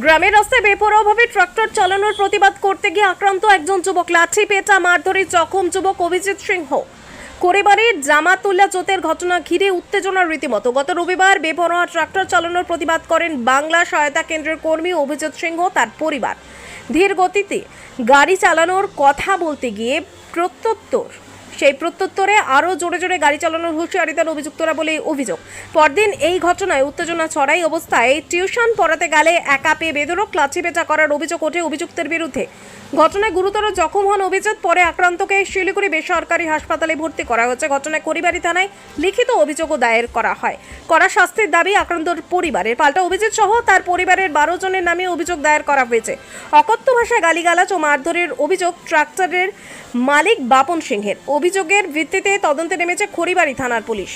গ্রামের রাস্তায় বেপরোয়াভাবে ট্রাক্টর চালানোর প্রতিবাদ করতে গিয়ে আক্রান্ত একজন যুবক। লাঠি পেটা মারধরে জখম যুবক অভিজিৎ সিংহ। কোরেবাড়ির জামাতুল্লা জোতের ঘটনা ঘিরে উত্তেজনার রীতিমতো। গত রবিবার বেপরোয়া ট্রাক্টর চালানোর প্রতিবাদ করেন বাংলা সহায়তা কেন্দ্রের কর্মী অভিজিৎ সিংহ, তার পরিবার। ধীর গতিতে গাড়ি চালানোর কথা বলতে গিয়ে প্রত্যুত্তর সেই প্রত্যুত্তরে আরও জোরে জোরে গাড়ি চালানোর হুঁশিয়ারি দেন অভিযুক্তরা বলে অভিযোগ। পরদিন এই ঘটনায় উত্তেজনা ছড়াই অবস্থায় টিউশন পড়াতে গেলে একা পেয়ে বেদরক লাঠি বেচা করার অভিযোগ ওঠে অভিযুক্তের বিরুদ্ধে। ঘটনায় গুরুতর জখম হন অভিজিৎ, পরে আক্রান্তকে শিলিগুড়ি বেসরকারি হাসপাতালে ভর্তি করা হয়েছে। ঘটনায় করিবারি থানায় লিখিত অভিযোগও দায়ের করা হয়। করা শাস্তির দাবি আক্রান্তর পরিবারের। পাল্টা অভিজিৎ সহ তার পরিবারের বারো জনের নামে অভিযোগ দায়ের করা হয়েছে। অকথ্য ভাষায় গালিগালাজ ও মারধরের অভিযোগ ট্রাক্টরের মালিক বাপন সিংহের। অভিযোগের ভিত্তিতে তদন্তে নেমেছে খড়িবাড়ি থানার পুলিশ।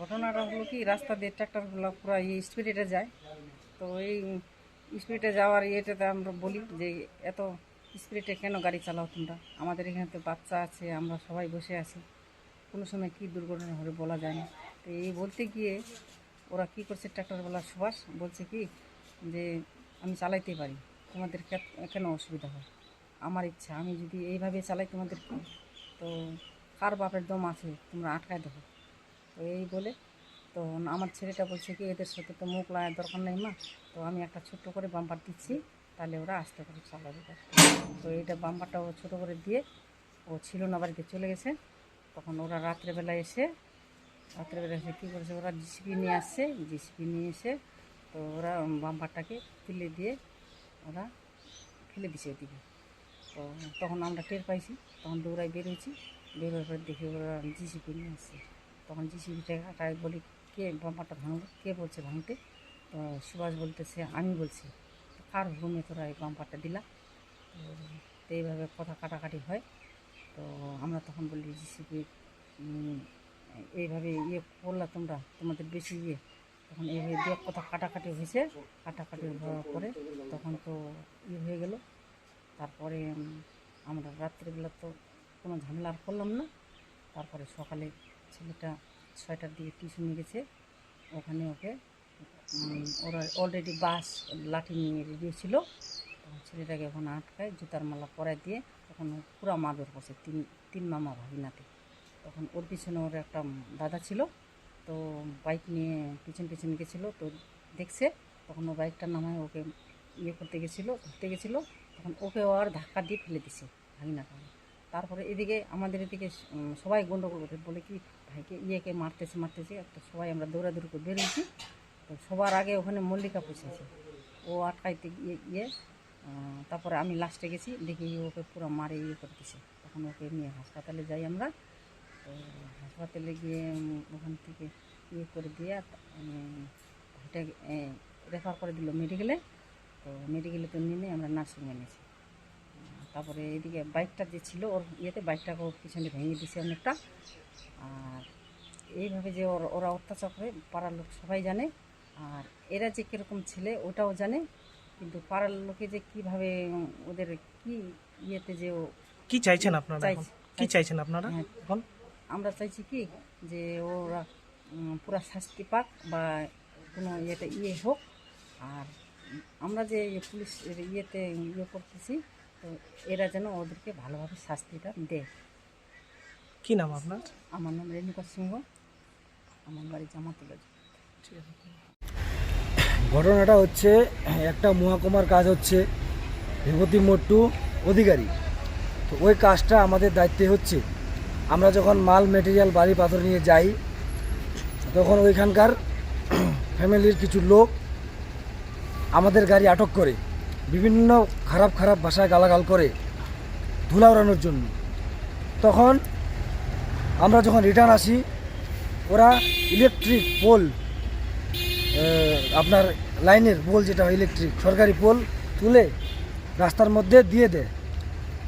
ঘটনাটা হলো কি, রাস্তা দিয়ে ট্রাক্টরগুলো পুরো স্পিডে যায়। তো এই স্পিডে যাওয়ার ইয়েটাতে আমরা বলি যে, এত স্পিডে কেন গাড়ি চালাও তোমরা? আমাদের এখানে তো বাচ্চা আছে, আমরা সবাই বসে আছি। কোনো সময় কী দুর্ঘটনা হবে বলা যায় না। তো এই বলতে গিয়ে ওরা কী করছে, ট্রাক্টরওয়ালা সুভাষ বলছে কি যে, আমি চালাইতে পারি, তোমাদের কেন অসুবিধা হয়? আমার ইচ্ছা, আমি যদি এইভাবে চালাই তোমাদের তো কার বাপের দম আছে? তোমরা আটকায় দেবো তো এই বলে তো আমার ছেলেটা বলছে কি, এদের সাথে তো মুখ লাগার দরকার নেই মা। তো আমি একটা ছোট্ট করে বাম্পার দিচ্ছি, তাহলে ওরা আস্তে করে চালাবে। তো এইটা বাম্পারটা ও ছোটো করে দিয়ে ও ছিল না, বাড়িতে চলে গেছে। তখন ওরা রাত্রেবেলা এসে রাত্রেবেলা এসে কী করেছে, ওরা জিসিপি নিয়ে আসছে জিসিপি নিয়ে এসে তো ওরা বাম্পারটাকে তুলে দিয়ে ওরা ফেলে দিছে ওদিকে। তো তখন আমরা টের পাইছি, তখন দৌড়াই বের হয়েছি। বের হওয়ার পর দেখি ওরা জিসিপি নিয়ে আসছে। তখন আটায় বলি, কে বাম্পারটা ভাঙলো? কে বলছে ভাঙতে? সুভাষ বলতেছে, আমি বলছি, কার হুকুমে তোরা এই বাম্পারটা দিলা? তো এইভাবে কথা কাটাকাটি হয়। তো আমরা তখন বলি জিসিপি এইভাবে ইয়ে করলা তোমরা, তোমাদের বেশি ইয়ে। তখন এইভাবে দিয়ে কথা কাটাকাটি হয়েছে, কাটাকাটি হওয়ার পরে তখন তো ইয়ে হয়ে গেল। তারপরে আমরা রাত্রিবেলা তো কোনো ঝামেলা আর করলাম না। তারপরে সকালে ছেলেটা ছয়টার দিকে টিউশনে গেছে। ওখানে ওকে ওরা অলরেডি বাস, লাঠি নিয়ে রেডি ছিল ছেলেটাকে ওখানে আটকায়, জুতার মালা পরায় দিয়ে তখন পুরা মাদর করছে, তিন তিন মামা ভাগিনাতে। তখন ওর পিছনে ওর একটা দাদা ছিল, তো বাইক নিয়ে পিছন পিছন গেছিল, তো দেখছে, তখন ও বাইকটা নামায় ওকে ইয়ে করতে গেছিল, ধরতে গেছিল, তখন ওকে আর ধাক্কা দিয়ে ফেলে দিছে ভাগিনাটা তারপরে এদিকে আমাদের এদিকে সবাই গন্ডগোল করে বলে কি, ভাইকে ইয়েকে মারতেছে মারতেছে, একটা সবাই আমরা দৌড়াদৌড়ি করে বেরিয়েছি সবার আগে ওখানে মল্লিকা পৌঁছেছে। ও আটকাইতে গিয়ে গিয়ে তারপরে আমি লাস্টে গেছি। দেখি ওকে পুরো মারে ইয়ে করে দিছে। তখন ওকে নিয়ে হাসপাতালে যাই আমরা। তো হাসপাতালে গিয়ে ওখান থেকে ইয়ে করে দিয়ে ভাইটা রেফার করে দিল মেডিকেলে তো মেডিকেলে তো নিয়ে আমরা নার্সিংয়ে নিয়েছি তারপরে এদিকে বাইকটা যে ছিল, ওর ইয়েতে বাইকটাকে ওর পিছনে ভেঙে দিছে অনেকটা। আর এইভাবে যে ওর, ওরা অত্যাচার করে, পাড়ার লোক সবাই জানে। আর এরা যে কীরকম ছেলে ওটাও জানে কিন্তু পাড়ার লোকে যে কীভাবে ওদের কি ইয়েতে যে ও কি চাইছেন আপনারা কি চাইছেন আপনারা? হ্যাঁ। এখন আমরা চাইছি কি যে ওরা পুরা শাস্তি পাক বা কোনো ইয়েতে ইয়ে হোক। আর আমরা যে পুলিশ ইয়েতে ইয়ে করতেছি তো এরা যেন ওদেরকে ভালোভাবে শাস্তিটা দেয়। কি নাম আপনার? আমার নাম রেণুকা সিংহ। আমার বাড়ি জামাতুল্লাহ। ঠিক আছে। ঘটনাটা হচ্ছে, একটা মহাকুমার কাজ হচ্ছে বিভূতি মট্টু অধিকারী। তো ওই কাজটা আমাদের দায়িত্বে হচ্ছে। আমরা যখন মাল মেটেরিয়াল বাড়ি, পাথর নিয়ে যাই, তখন ওইখানকার ফ্যামিলির কিছু লোক আমাদের গাড়ি আটক করে, বিভিন্ন খারাপ খারাপ ভাষায় গালাগাল করে ধুলা উড়ানোর জন্য। তখন আমরা যখন রিটার্ন আসি, ওরা ইলেকট্রিক পোল আপনার লাইনের পোল যেটা হয় ইলেকট্রিক সরকারি পোল তুলে রাস্তার মধ্যে দিয়ে দেয়।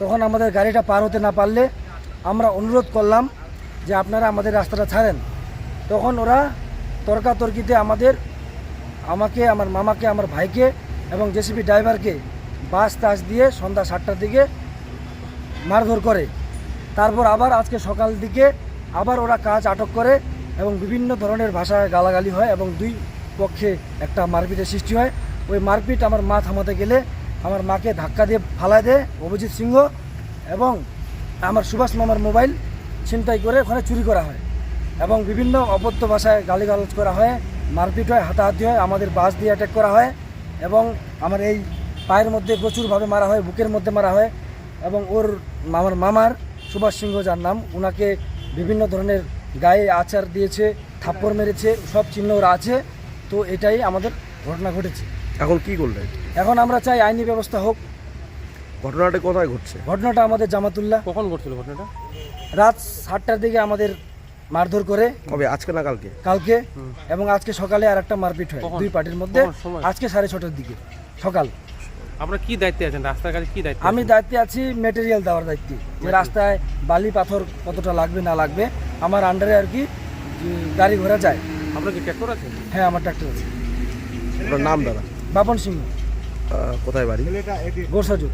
তখন আমাদের গাড়িটা পার হতে না পারলে আমরা অনুরোধ করলাম যে আপনারা আমাদের রাস্তাটা ছাড়েন। তখন ওরা তর্কাতর্কিতে আমাদের, আমাকে, আমার মামাকে, আমার ভাইকে এবং জেসিবি ড্রাইভারকে বাস টাস দিয়ে সন্ধ্যা সাতটার দিকে মারধর করে। তারপর আবার আজকে সকাল দিকে আবার ওরা কাজ আটক করে এবং বিভিন্ন ধরনের ভাষায় গালাগালি হয় এবং দুই পক্ষে একটা মারপিটের সৃষ্টি হয়। ওই মারপিট আমার মা থামাতে গেলে আমার মাকে ধাক্কা দিয়ে ফালায় দেয় অভিজিৎ সিংহ এবং আমার সুভাষ মামার মোবাইল ছিনতাই করে ওখানে চুরি করা হয় এবং বিভিন্ন অপত্য ভাষায় গালিগালাজ করা হয়, মারপিট হয়, হাতাহাতি হয়, আমাদের বাস দিয়ে অ্যাটাক করা হয় এবং আমার এই পায়ের মধ্যে প্রচুরভাবে মারা হয়, বুকের মধ্যে মারা হয় এবং ওর আমার মামার সুভাষ সিংহ যার নাম ওনাকে বিভিন্ন ধরনের গায়ে আচার দিয়েছে, থাপ্পড় মেরেছে, সব চিহ্ন ওরা আছে। তো এটাই আমাদের ঘটনা ঘটেছে। এখন কি করলেন এখন আমরা চাই আইনি ব্যবস্থা হোক। ঘটনাটা কোথায় ঘটছে? ঘটনাটা আমাদের জামাতুল্লাহ। কখন ঘটছিল ঘটনাটা? রাত সাতটার দিকে আমাদের মারধর করে। কবে? আজকে না কালকে? কালকে। এবং আজকে সকালে আর একটা মারপিট হয় দুই পার্টির মধ্যে। আজকে সাড়ে ছটার দিকে সকাল। আপনার কি দায়িত্বে আছেন? রাস্তার কাছে কি দায়িত্ব আমি দায়িত্বে আছি মেটেরিয়াল দেওয়ার দায়িত্বে। যে রাস্তায় বালি পাথর কতটা লাগবে না লাগবে আমার আন্ডারে আর কি গাড়ি ঘোড়া যায় আপনার কি ট্র্যাক্টর আছে? হ্যাঁ আমার ট্র্যাক্টর আছে। আপনার নাম দাদা? বাপন সিংহ। কোথায় বাড়ি? গোরসাজুর।